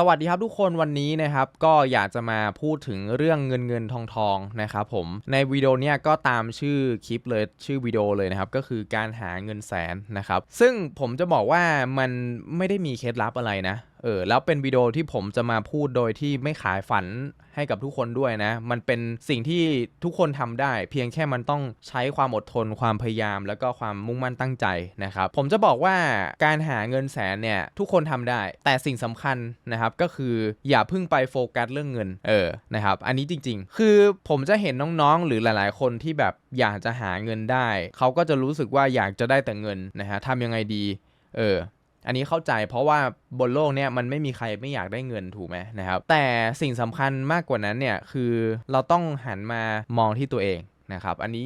สวัสดีครับทุกคนวันนี้นะครับก็อยากจะมาพูดถึงเรื่องเงินเงินทองทองนะครับผมในวิดีโอเนี้ยก็ตามชื่อคลิปเลยชื่อวิดีโอเลยนะครับก็คือการหาเงินแสนนะครับซึ่งผมจะบอกว่ามันไม่ได้มีเคล็ดลับอะไรนะ เออแล้วเป็นวิดีโอที่ผมจะมาพูดโดยที่ไม่ขายฝันให้กับทุกคนด้วยนะ มันเป็นสิ่งที่ทุกคนทำได้ เพียงแค่มันต้องใช้ความอดทน ความพยายาม แล้วก็ความมุ่งมั่นตั้งใจนะครับ ผมจะบอกว่าการหาเงินแสนเนี่ยทุกคนทำได้ แต่สิ่งสำคัญนะครับก็คืออย่าเพิ่งไปโฟกัสเรื่องเงิน เออ นะครับ อันนี้จริง ๆ คือผมจะเห็นน้องๆ หรือหลาย ๆ คนที่แบบอยากจะหาเงินได้ เขาก็จะรู้สึกว่าอยากจะได้แต่เงินนะฮะทำยังไงดี เออ อันนี้เข้าใจเพราะว่าบนโลกเนี่ยมันไม่มีใครไม่อยากได้เงินถูกไหมนะครับ แต่สิ่งสำคัญมากกว่านั้นเนี่ยคือเราต้องหันมามองที่ตัวเองนะครับ อันนี้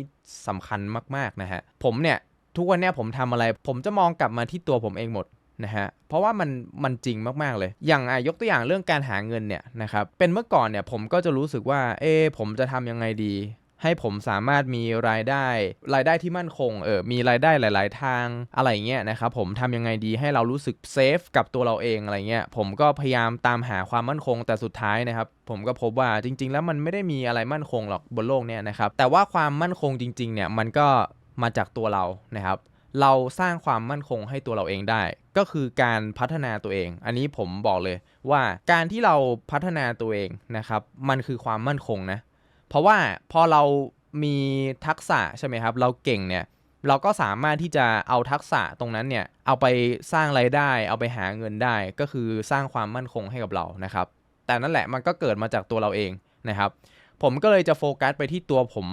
สำคัญมากๆนะฮะผมเนี่ยทุกวันเนี่ยผมทำอะไร ผมจะมองกลับมาที่ตัวผมเองหมดนะฮะเพราะว่ามันมันจริงมากๆเลย อย่างอะยกตัวอย่างเรื่องการหาเงินเนี่ยนะครับเป็นเมื่อก่อนเนี่ยผมก็จะรู้สึกว่าเออผมจะทำยังไงดี ให้ผมสามารถมีรายได้ รายได้ที่มั่นคงเออมีรายได้หลาย ๆ ทางอะไรเงี้ยนะครับผมทำยังไงดีให้เรารู้สึกเซฟกับตัวเราเองอะไรเงี้ยผมก็พยายามตามหาความมั่นคงแต่สุดท้ายนะครับผมก็พบว่าจริง ๆ แล้วมันไม่ได้มีอะไรมั่นคงหรอกบนโลกเนี่ยนะครับแต่ว่าความมั่นคงจริง ๆ เนี่ยมันก็มาจากตัวเรานะครับเราสร้างความมั่นคงให้ตัวเราเองได้ ก็คือการพัฒนาตัวเอง อันนี้ผมบอกเลยว่าการที่เราพัฒนาตัวเองนะครับ มันคือความมั่นคงนะ เพราะว่าพอเรามีทักษะใช่ไหมครับ เราเก่งเนี่ยเราก็สามารถที่จะเอาทักษะตรงนั้นเนี่ยเอาไปสร้างไรายได้ เอาไปหาเงินได้ ก็คือสร้างความมั่นคงให้กับเรานะครับ แต่นั่นแหละมันก็เกิดมาจากตัวเราเองนะครับ ผมก็เลยจะโฟกัสไปที่ตัวผม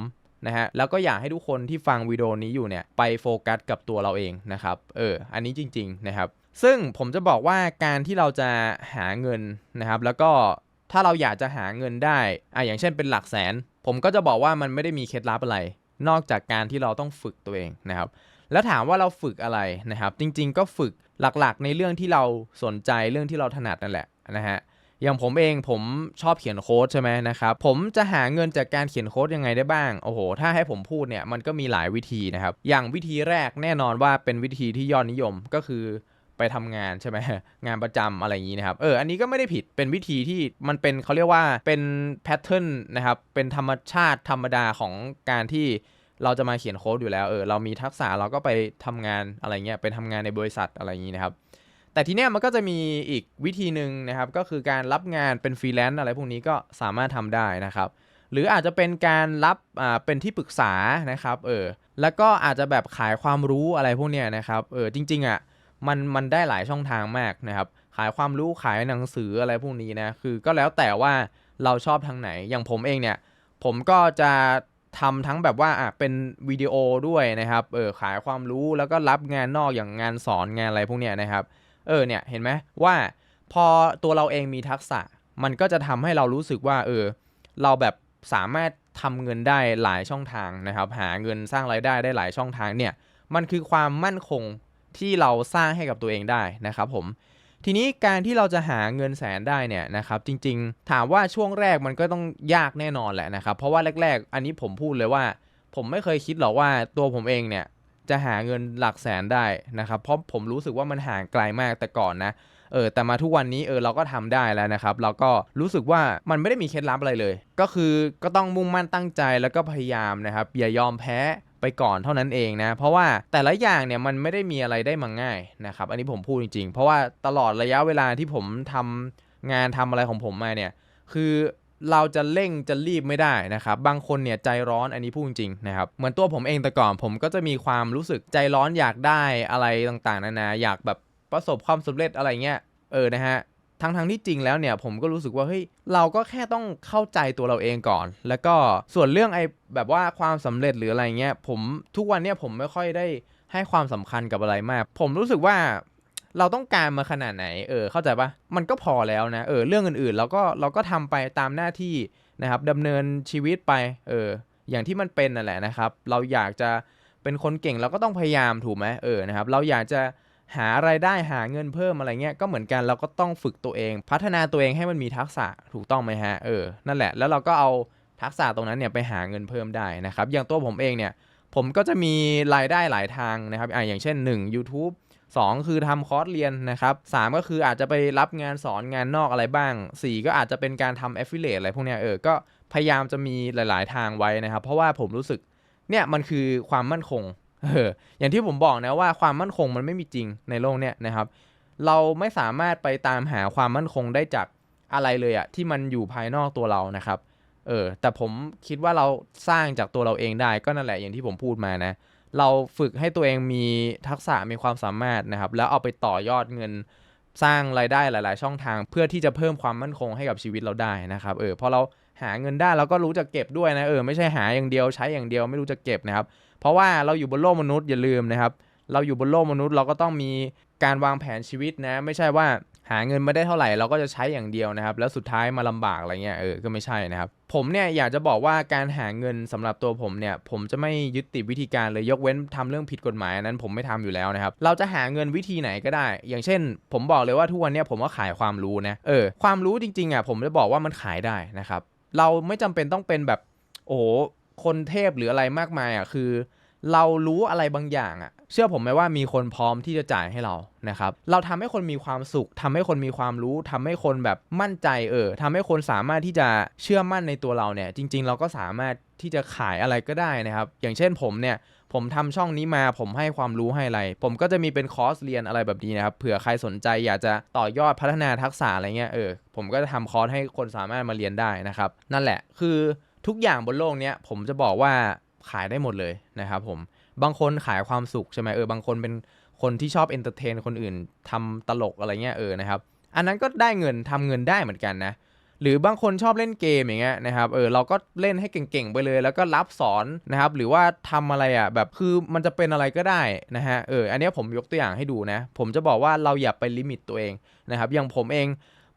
นะฮะแล้วก็อยากให้ทุกคนที่ฟังวิดีโอนี้อยู่เนี่ยไปโฟกัสกับตัวเราเองนะครับเอออันนี้จริงๆนะครับ ซึ่งผมจะบอกว่าการที่เราจะหาเงินนะครับ แล้วก็ถ้าเราอยากจะหาเงินได้อะอย่างเช่นเป็นหลักแสน ผมก็จะบอกว่ามันไม่ได้มีเคล็ดลับอะไร นอกจากการที่เราต้องฝึกตัวเองนะครับ แล้วถามว่าเราฝึกอะไรนะครับ จริง ๆ ก็ฝึกหลักๆ ในเรื่องที่เราสนใจเรื่องที่เราถนัดนั่นแหละนะฮะอย่างผมเองผมชอบเขียนโค้ดใช่ไหมนะครับ ผมจะหาเงินจากการเขียนโค้ดยังไงได้บ้างโอ้โห ถ้าให้ผมพูดเนี่ยมันก็มีหลายวิธีนะครับ อย่างวิธีแรกแน่นอนว่าเป็นวิธีที่ยอดนิยมก็คือ ไปทำงานใช่ไหมงานประจำอะไรอย่างนี้นะครับเอออันนี้ก็ไม่ได้ผิดเป็นวิธีที่มันเป็นเขาเรียกว่าเป็นแพทเทิร์นนะครับเป็นธรรมชาติธรรมดาของการที่เราจะมาเขียนโค้ดอยู่แล้วเออเรามีทักษะเราก็ไปทำงานอะไรเงี้ยไปทำงานในบริษัทอะไรอย่างนี้นะครับแต่ทีเนี้ยมันก็จะมีอีกวิธีหนึ่งนะครับ ก็คือการรับงานเป็นฟรีแลนซ์อะไรพวกนี้ก็สามารถทำได้นะครับหรืออาจจะเป็นการรับอ่าเป็นที่ปรึกษานะครับเออแล้วก็อาจจะแบบขายความรู้อะไรพวกเนี้ยนะครับเออจริงๆอะ มันมันได้หลายช่องทางมากนะครับ ขายความรู้ขายหนังสืออะไรพวกนี้นะคือก็แล้วแต่ว่าเราชอบทางไหนอย่างผมเองเนี่ย ผมก็จะทำทั้งแบบว่าอะเป็นวิดีโอด้วยนะครับเออขายความรู้แล้วก็รับงานนอกอย่างงานสอนงานอะไรพวกเนี้ยนะครับ เออเนี่ยเห็นไหมว่าพอตัวเราเองมีทักษะ มันก็จะทำให้เรารู้สึกว่า เออ เราแบบสามารถทำเงินได้หลายช่องทางนะครับ หาเงินสร้างรายได้ได้หลายช่องทางเนี่ย มันคือความมั่นคง ที่เราสร้างให้กับตัวเองได้นะครับผมทีนี้การที่เราจะหาเงินแสนได้เนี่ยนะครับจริงๆ ถามว่าช่วงแรกมันก็ต้องยากแน่นอนแหละนะครับ เพราะว่าแรก ๆ อันนี้ผมพูดเลยว่า ผมไม่เคยคิดหรอกว่าตัวผมเองเนี่ยจะหาเงินหลักแสนได้นะครับเพราะผมรู้สึกว่ามันห่างไกลมากแต่ก่อนนะเออแต่มาทุกวันนี้เออเราก็ทำได้แล้วนะครับ เราก็รู้สึกว่ามันไม่ได้มีเคล็ดลับอะไรเลย ก็คือก็ต้องมุ่งมั่นตั้งใจแล้วก็พยายามนะครับอย่ายอมแพ้ ไปก่อนเท่านั้นเองนะ เพราะว่าแต่ละอย่างเนี่ยมันไม่ได้มีอะไรได้มาง่ายนะครับ อันนี้ผมพูดจริงๆ เพราะว่าตลอดระยะเวลาที่ผมทำงานทำอะไรของผมมาเนี่ย คือเราจะเร่งจะรีบไม่ได้นะครับ บางคนเนี่ยใจร้อนอันนี้พูดจริงๆนะครับ เหมือนตัวผมเองแต่ก่อนผมก็จะมีความรู้สึกใจร้อนอยากได้อะไรต่างๆนานาอยากแบบประสบความสำเร็จอะไรเงี้ยเออนะฮะ ทั้งทั้งที่จริงแล้วเนี่ยผมก็รู้สึกว่าเฮ้ยเราก็แค่ต้องเข้าใจตัวเราเองก่อน แล้วก็ส่วนเรื่องไอ้แบบว่าความสำเร็จหรืออะไรเงี้ยผมทุกวันเนี่ยผมไม่ค่อยได้ให้ความสำคัญกับอะไรมาก ผมรู้สึกว่าเราต้องการมาขนาดไหน เออ เข้าใจปะมันก็พอแล้วนะ เออ เรื่องอื่นๆ เราก็เราก็ทำไปตามหน้าที่นะครับดำเนินชีวิตไป เออ อย่างที่มันเป็นนั่นแหละนะครับ เราอยากจะเป็นคนเก่งเราก็ต้องพยายามถูกไหมเออ นะครับ เราอยากจะ หาไรายได้หาเงินเพิ่มอะไรเงี้ยก็เหมือนกันเราก็ต้องฝึกตัวเอง พัฒนาตัวเองให้มันมีทักษะถูกต้องไหมฮะเออนั่นแหละแล้วเราก็เอาทักษะตรงนั้นเนี่ยไปหาเงินเพิ่มได้นะครับ อย่างตัวผมเองเนี่ยผมก็จะมีรายได้หลายทางนะครับอ่าอย่างเช่น 1 YouTube 2 คือทำคอร์สเรียนนะครับ3ก็คืออาจจะไปรับงานสอนงานนอกอะไรบ้าง 4 ก็อาจจะเป็นการทำ affiliate อะไรพวกเนี้ยเออก็พยายามจะมีหลาย ๆ ทางไว้นะครับ เพราะว่าผมรู้สึกเนี่ยมันคือความมั่นคง เอออย่างที่ผมบอกนะว่าความมั่นคงมันไม่มีจริงในโลกเนี้ยนะครับ เราไม่สามารถไปตามหาความมั่นคงได้จากอะไรเลยอะที่มันอยู่ภายนอกตัวเรานะครับเออแต่ผมคิดว่าเราสร้างจากตัวเราเองได้ก็นั่นแหละอย่างที่ผมพูดมานะ เราฝึกให้ตัวเองมีทักษะมีความสามารถนะครับ แล้วเอาไปต่อยอดเงินสร้างรายได้หลาย ๆ ช่องทาง เพื่อที่จะเพิ่มความมั่นคงให้กับชีวิตเราได้นะครับเออพอเราหาเงินได้เราก็รู้จักเก็บด้วยนะเออไม่ใช่หาอย่างเดียวใช้อย่างเดียวไม่รู้จะเก็บนะครับ เพราะว่าเราอยู่บนโลกมนุษย์อย่าลืมนะครับ เราอยู่บนโลกมนุษย์เราก็ต้องมีการวางแผนชีวิตนะ ไม่ใช่ว่าหาเงินมาได้เท่าไหร่เราก็จะใช้อย่างเดียวนะครับ แล้วสุดท้ายมาลำบากอะไรเงี้ยเออก็ไม่ใช่นะครับ ผมเนี่ยอยากจะบอกว่าการหาเงินสำหรับตัวผมเนี่ย ผมจะไม่ยึดติดวิธีการเลยยกเว้นทำเรื่องผิดกฎหมายนั้นผมไม่ทำอยู่แล้วนะครับ เราจะหาเงินวิธีไหนก็ได้ อย่างเช่น ผมบอกเลยว่าทุกวันเนี้ผมก็ขายความรู้นะเออความรู้จริงๆอะผมจะบอกว่ามันขายได้นะครับ เราไม่จำเป็นต้องเป็นแบบโอ้ คนเทพหรืออะไรมากมายอะคือ เรารู้อะไรบางอย่างอะ เชื่อผมไหมว่ามีคนพร้อมที่จะจ่ายให้เรานะครับเราทำให้คนมีความสุขทำให้คนมีความรู้ทำให้คนแบบมั่นใจเออทำให้คนสามารถที่จะเชื่อมั่นในตัวเราเนี่ย จริง ๆ เราก็สามารถที่จะขายอะไรก็ได้นะครับ อย่างเช่นผมเนี่ยผมทำช่องนี้มาผมให้ความรู้ให้อะไร ผมก็จะมีเป็นคอร์สเรียนอะไรแบบนี้นะครับเผื่อใครสนใจอยากจะต่อยอดพัฒนาทักษะอะไรเงี้ยเออผมก็จะทำคอร์สให้คนสามารถมาเรียนได้นะครับ นั่นแหละคือ ทุกอย่างบนโลกเนี้ยผมจะบอกว่าขายได้หมดเลยนะครับผมบางคนขายความสุขใช่ไหมเออบางคนเป็นคนที่ชอบเอนเตอร์เทนคนอื่นทำตลกอะไรเงี้ยเออนะครับอันนั้นก็ได้เงินทำเงินได้เหมือนกันนะหรือบางคนชอบเล่นเกมอย่างเงี้ยนะครับ เออเราก็เล่นให้เก่งๆไปเลย แล้วก็รับสอนนะครับ หรือว่าทำอะไรอะแบบคือมันจะเป็นอะไรก็ได้นะฮะ เอออันนี้ผมยกตัวอย่างให้ดูนะ ผมจะบอกว่าเราอย่าไปลิมิตตัวเองนะครับอย่างผมเอง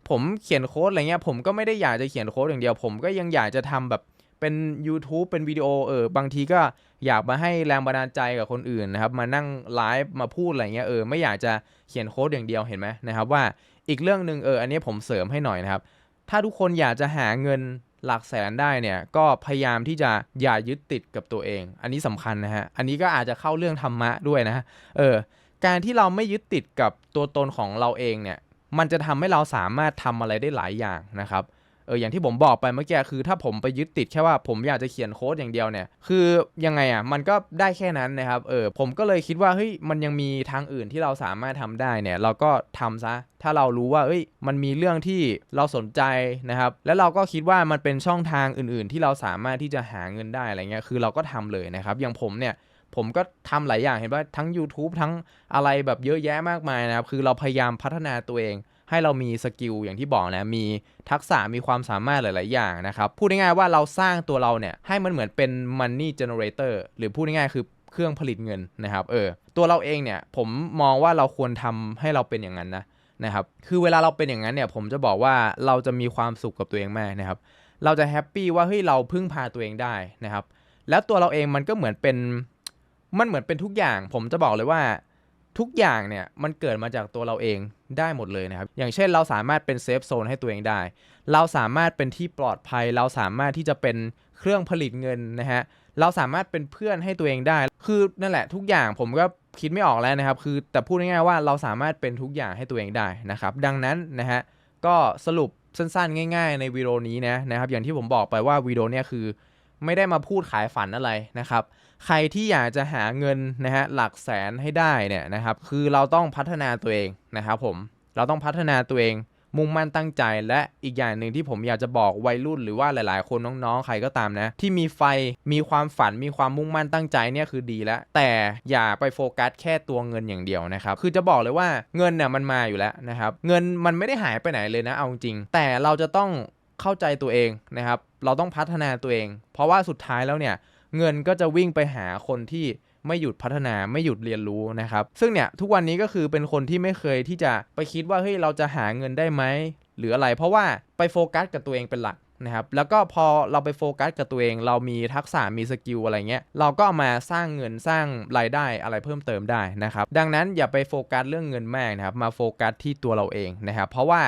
ผมเขียนโค้ดอะไรเงี้ยผมก็ไม่ได้อยากจะเขียนโค้ดอย่างเดียว ผมก็ยังอยากจะทำแบบ เป็น YouTube เป็นวิดีโอเออบางทีก็อยากมาให้แรงบันดาลใจกับคนอื่นนะครับมานั่งไลฟ์มาพูดอะไรเงี้ยเออไม่อยากจะเขียนโค้ดอย่างเดียวเห็นไหมนะครับว่าอีกเรื่องหนึ่งเอออันนี้ผมเสริมให้หน่อยนะครับ ถ้าทุกคนอยากจะหาเงินหลักแสนได้เนี่ยก็พยายามที่จะอย่ายึดติดกับตัวเอง อันนี้สำคัญนะฮะอันนี้ก็อาจจะเข้าเรื่องธรรมะด้วยนะฮะเออการที่เราไม่ยึดติดกับตัวตนของเราเองเนี่ยมันจะทำให้เราสามารถทำอะไรได้หลายอย่างนะครับ อออย่างที่ผมบอกไปเมื่อกี้คือถ้าผมไปยึดติดแค่ว่าผมอยากจะเขียนโค้ดอย่างเดียวเนี่ยคือยังไงอะมันก็ได้แค่นั้นนะครับเออผมก็เลยคิดว่าเฮ้ยมันยังมีทางอื่นที่เราสามารถทำได้เนี่ยเราก็ทำซะถ้าเรารู้ว่าเอ้ยมันมีเรื่องที่เราสนใจนะครับแล้วเราก็คิดว่ามันเป็นช่องทางอื่น ๆ ที่เราสามารถที่จะหาเงินได้อะไรเงี้ยคือเราก็ทำเลยนะครับอย่างผมเนี่ยผมก็ทำหลายอย่างเห็นว่าทั้ง YouTube ทั้งอะไรแบบเยอะแยะมากมายนะครับ คือเราพยายามพัฒนาตัวเอง ให้เรามีสกิลอย่างที่บอกนะมีทักษะมีความสามารถหลาย ๆ อย่างนะครับ พูดง่ายๆว่าเราสร้างตัวเราเนี่ยให้มันเหมือนเป็น money generator หรือพูดง่ายๆคือเครื่องผลิตเงินนะครับเออตัวเราเองเนี่ยผมมองว่าเราควรทำให้เราเป็นอย่างนั้นนะนะครับคือเวลาเราเป็นอย่างนั้นเนี่ยผมจะบอกว่าเราจะมีความสุขกับตัวเองมากนะครับเราจะแฮปปี้ว่าเฮ้ยเราพึ่งพาตัวเองได้นะครับแล้วตัวเราเองมันก็เหมือนเป็นมันเหมือนเป็นทุกอย่าง ผมจะบอกเลยว่า ทุกอย่างเนี่ยมันเกิดมาจากตัวเราเองได้หมดเลยนะครับ อย่างเช่นเราสามารถเป็นเซฟโซนให้ตัวเองได้ เราสามารถเป็นที่ปลอดภัย เราสามารถที่จะเป็นเครื่องผลิตเงินนะฮะ เราสามารถเป็นเพื่อนให้ตัวเองได้ คือนั่นแหละทุกอย่างผมก็คิดไม่ออกแล้วนะครับ คือแต่พูดง่ายๆว่าเราสามารถเป็นทุกอย่างให้ตัวเองได้นะครับ ดังนั้นนะฮะก็สรุปสั้นๆ ง่าย ๆ ในวิดีโอนี้นะนะครับ อย่างที่ผมบอกไปว่าวิดีโอนี้คือ ไม่ได้มาพูดขายฝันอะไรนะครับ ใครที่อยากจะหาเงินนะฮะหลักแสนให้ได้เนี่ยนะครับคือเราต้องพัฒนาตัวเองนะครับผมเราต้องพัฒนาตัวเองมุ่งมั่นตั้งใจและอีกอย่างหนึ่งที่ผมอยากจะบอกวัยรุ่นหรือว่าหลาย ๆ คนน้องๆ ใครก็ตามนะ ที่มีไฟมีความฝันมีความมุ่งมั่นตั้งใจเนี่ยคือดีแล้ว แต่อย่าไปโฟกัสแค่ตัวเงินอย่างเดียวนะครับ คือจะบอกเลยว่าเงินเนี่ยมันมาอยู่แล้วนะครับ เงินมันไม่ได้หายไปไหนเลยนะเอาจริง แต่เราจะต้องเข้าใจตัวเองนะครับ เราต้องพัฒนาตัวเอง เพราะว่าสุดท้ายแล้วเนี่ย เงินก็จะวิ่งไปหาคนที่ไม่หยุดพัฒนาไม่หยุดเรียนรู้นะครับ ซึ่งเนี่ยทุกวันนี้ก็คือเป็นคนที่ไม่เคยที่จะไปคิดว่าเฮ้ยเราจะหาเงินได้ไหมหรืออะไร เพราะว่าไปโฟกัสกับตัวเองเป็นหลักนะครับแล้วก็พอเราไปโฟกัสกับตัวเอง เรามีทักษะมีสกิลอะไรเงี้ยเราก็ามาสร้างเงินสร้างรายได้อะไรเพิ่มเติมได้นะครับ ดังนั้นอย่าไปโฟกัสเรื่องเงินมากนะครับ มาโฟกัสที่ตัวเราเองนะครับ เพราะว่า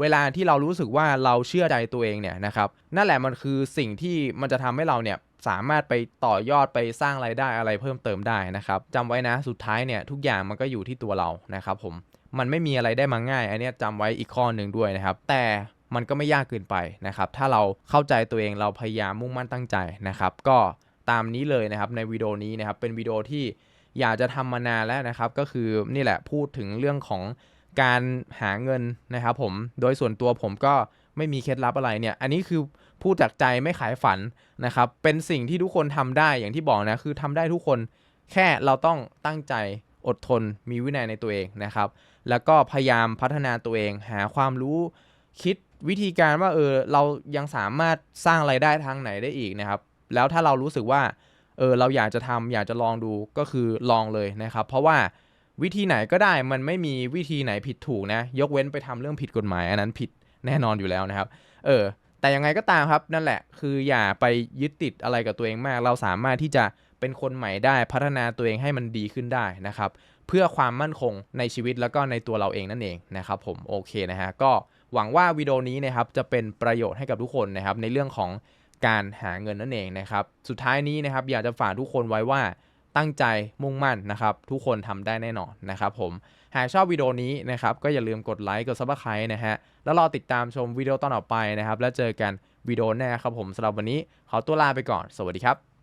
เวลาที่เรารู้สึกว่าเราเชื่อใจตัวเองเนี่ยนะครับนั่นแหละมันคือสิ่งที่มันจะทำให้เราเนี่ย สามารถไปต่อยอดไปสร้างไรายได้อะไรเพิ่มเติมได้นะครับจำไว้นะสุดท้ายเนี่ยทุกอย่างมันก็อยู่ที่ตัวเรานะครับผมมันไม่มีอะไรได้มาง่าย อันนี้ยจำไว้อีกข้อหนึ่งด้วยนะครับ แต่มันก็ไม่ยากเกินไปนะครับ ถ้าเราเข้าใจตัวเองเราพยายามมุ่งมั่นตั้งใจนะครับ ก็ตามนี้เลยนะครับในวิดีโอนี้นะครับเป็นวิดีโอที่อยากจะทำมานานแล้วนะครับ ก็คือนี่แหละพูดถึงเรื่องของการหาเงินนะครับผมโดยส่วนตัวผมก็ไม่มีเคล็ดลับอะไรเนี่ย อันนี้คือ พูดจากใจไม่ขายฝันนะครับ เป็นสิ่งที่ทุกคนทำได้อย่างที่บอกนะคือทำได้ทุกคนแค่เราต้องตั้งใจอดทนมีวินัยในตัวเองนะครับ แล้วก็พยายามพัฒนาตัวเอง หาความรู้คิดวิธีการว่าเออเรายังสามารถสร้างไรายได้ทางไหนได้อีกนะครับ แล้วถ้าเรารู้สึกว่าเออเราอยากจะทำอยากจะลองดูก็คือลองเลยนะครับ เพราะว่าวิธีไหนก็ได้มันไม่มีวิธีไหนผิดถูกนะ ยกเว้นไปทำเรื่องผิดกฎหมาย อันนั้นผิดแน่นอนอยู่แล้วนะครับ เออ แต่ยังไงก็ตามครับนั่นแหละ คืออย่าไปยึดติดอะไรกับตัวเองมาก เราสามารถที่จะเป็นคนใหม่ได้พัฒนาตัวเองให้มันดีขึ้นได้นะครับ เพื่อความมั่นคงในชีวิตแล้วก็ในตัวเราเองนั่นเองนะครับผมโอเคนะฮะก็หวังว่าวิดีโอนี้นะครับจะเป็นประโยชน์ให้กับทุกคนนะครับในเรื่องของการหาเงินนั่นเองนะครับสุดท้ายนี้นะครับอยากจะฝากทุกคนไว้ว่าตั้งใจมุ่งมั่นนะครับ ทุกคนทำได้แน่นอนนะครับผม หากชอบวิดีโอนี้นะครับก็อย่าลืมกดไลค์กดซับสไครต์นะฮะแล้วรอติดตามชมวิดีโอตอนต่อไปนะครับแล้วเจอกันวิดีโอหน้าครับผมสำหรับวันนี้ขอตัวลาไปก่อน สวัสดีครับ